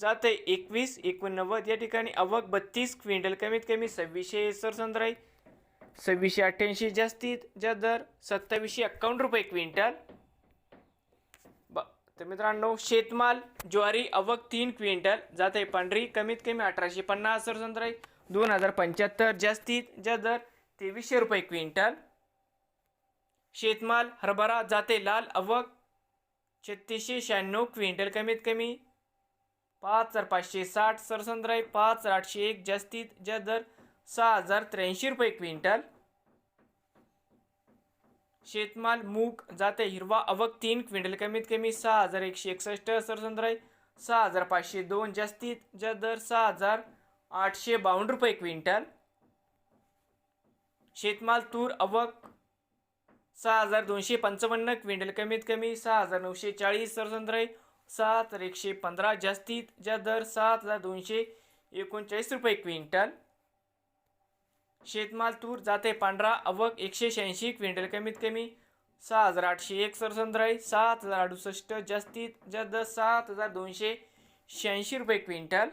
जाते. एकवीस एकोणनव्वद या ठिकाणी अवक बत्तीस क्विंटल कमीत कमी सव्वीसशे सरसंद्राई सव्वीसशे अठ्ठ्याऐंशी जास्तीत ज्या दर सत्तावीसशे एक्कावन्न रुपये क्विंटल. ब तर मित्रांनो शेतमाल ज्वारी अवक तीन क्विंटल जाते पांढरी कमीत कमी अठराशे पन्नास सरसंद्राई दोन हजार पंच्याहत्तर जास्तीत ज्या दर तेवीसशे रुपये क्विंटल. शेतमाल हरभरा जाते लाल अवक छत्तीसशे शहाण्णव क्विंटल कमीत कमी पाच हजार पाचशे साठ सरसंद्राई पाच हजार आठशे एक जास्तीत जास्त दर सहा हजार त्र्याऐंशी रुपये क्विंटल. शेतमाल मूग जाते हिरवा अवक तीन क्विंटल कमीत कमी सहा हजार एकशे एकसष्ट सरसंद्राई सहा हजार पाचशे दोन जास्तीत जास्त दर सहा हजार आठशे बावन्न रुपये क्विंटल. शेतमाल तूर अवक सहा हजार दोनशे पंचावन्न क्विंटल कमीत कमी सहा हजार नऊशे चाळीस सरसंद्राई सात हजार एकशे पंधरा जास्तीत जास्त दर सात हजार दोनशे एकोणचाळीस रुपये क्विंटल. शेतमाल तूर जाते पांढरा अवक एकशे शहाऐंशी क्विंटल कमीत कमी सहा हजार आठशे एक सरसंद्राई सात हजार अडुसष्ट जास्तीत जास्त दर सात हजार दोनशे शहाऐंशी रुपये क्विंटल.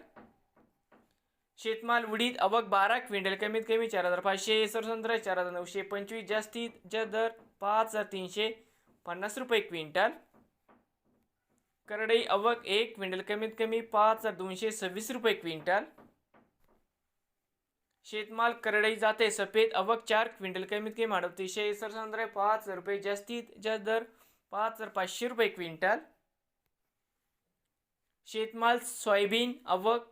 शेतमाल उडीद अवक बारा क्विंटल कमीत कमी चार हजार पाचशे सरसंद्राई चार हजार नऊशे पंचवीस जास्तीत जास्त दर पाच हजार तीनशे पन्नास रुपये क्विंटल. करडई अवक एक क्विंटल कमीत कमी पाच हजार दोनशे सव्वीस रुपये क्विंटल. शेतमाल करडई जाते सफेद अवक चार क्विंटल कमीत कमी अडतीसशे सरसंद्राई पाच हजार रुपये जास्तीत जास्त दर पाच हजार पाचशे रुपये क्विंटल. शेतमाल सोयाबीन अवक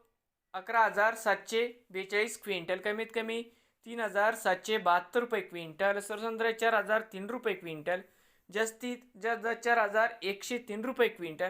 अकरा हजार सातशे बेचाळीस क्विंटल कमीत कमी तीन हजार सातशे बहात्तर रुपये क्विंटल सरसंद्राई चार हजार तीन रुपये क्विंटल. जास्तीत जास्त चार हजार एकशे तीन रुपये क्विंटल.